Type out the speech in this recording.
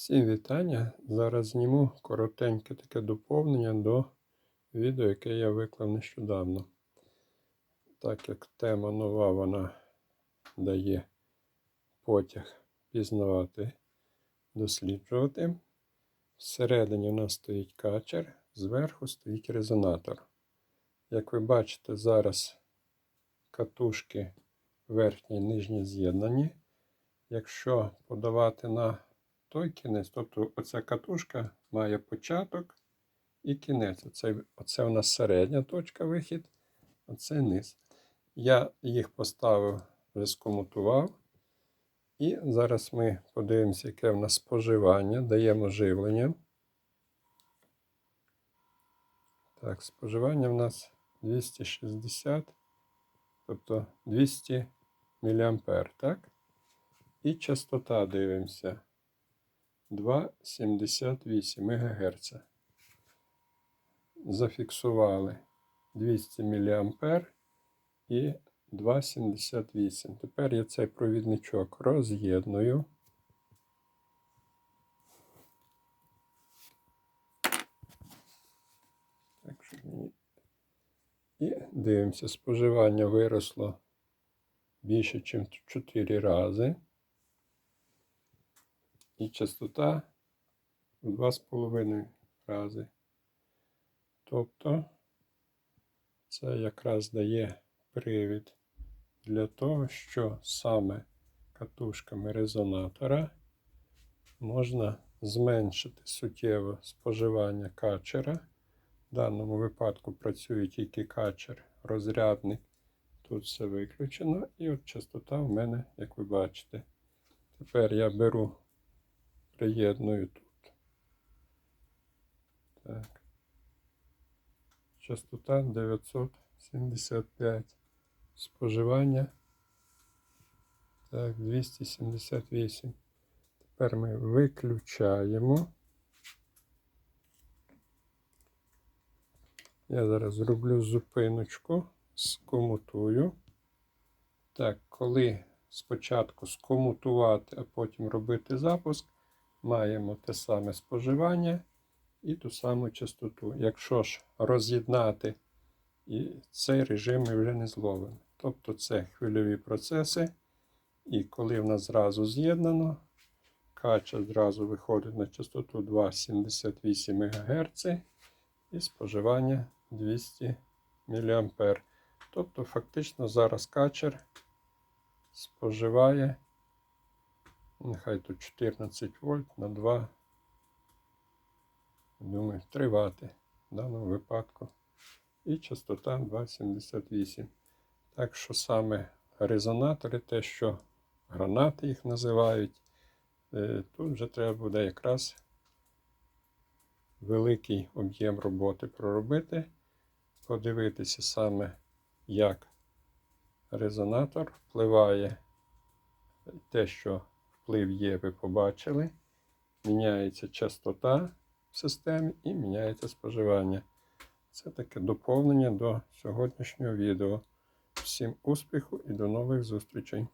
Всім вітання! Зараз зніму коротеньке таке доповнення до відео, яке я виклав нещодавно. Так як тема нова, вона дає потяг пізнавати, досліджувати. Всередині у нас стоїть качер, зверху стоїть резонатор. Як ви бачите, зараз катушки верхні і нижні з'єднані. Якщо подавати на той кінець, тобто оця катушка має початок і кінець. Оце, оце у нас середня точка вихід, а низ. Я їх поставив, вже скомутував. І зараз ми подивимося, яке в нас споживання. Даємо живлення. Так, споживання в нас 260, тобто 200 мА, так? І частота дивимося. 2,78 МГц. Зафіксували 200 мА і 2,78. Тепер я цей провідничок роз'єдную. І дивимося, споживання виросло більше, ніж 4 рази. І частота в 2,5 рази. Тобто це якраз дає привід для того, що саме катушками резонатора можна зменшити суттєво споживання качера. В даному випадку працює тільки качер, розрядник. Тут все виключено. І от частота в мене, як ви бачите. Тепер я беру приєдную тут. Так. Частота 975. Споживання. Так, 278. Тепер ми виключаємо. Я зараз зроблю зупиночку, скомутую. Так, коли спочатку скомутувати, а потім робити запуск, маємо те саме споживання і ту саму частоту. Якщо ж роз'єднати, і цей режим ми вже не зловимо. Тобто це хвильові процеси. І коли в нас зразу з'єднано, кача зразу виходить на частоту 2,78 МГц і споживання 200 мА. Тобто, фактично зараз качер споживає Нехай тут 14 вольт на 2. Думаю, 3 Вт в даному випадку. І частота 2,78. Так що саме резонатори, те, що гранати їх називають, е, тут вже треба буде якраз великий об'єм роботи проробити, подивитися саме, як резонатор впливає те, що вплив є, ви побачили. Міняється частота в системі і міняється споживання. Це таке доповнення до сьогоднішнього відео. Всім успіху і до нових зустрічей!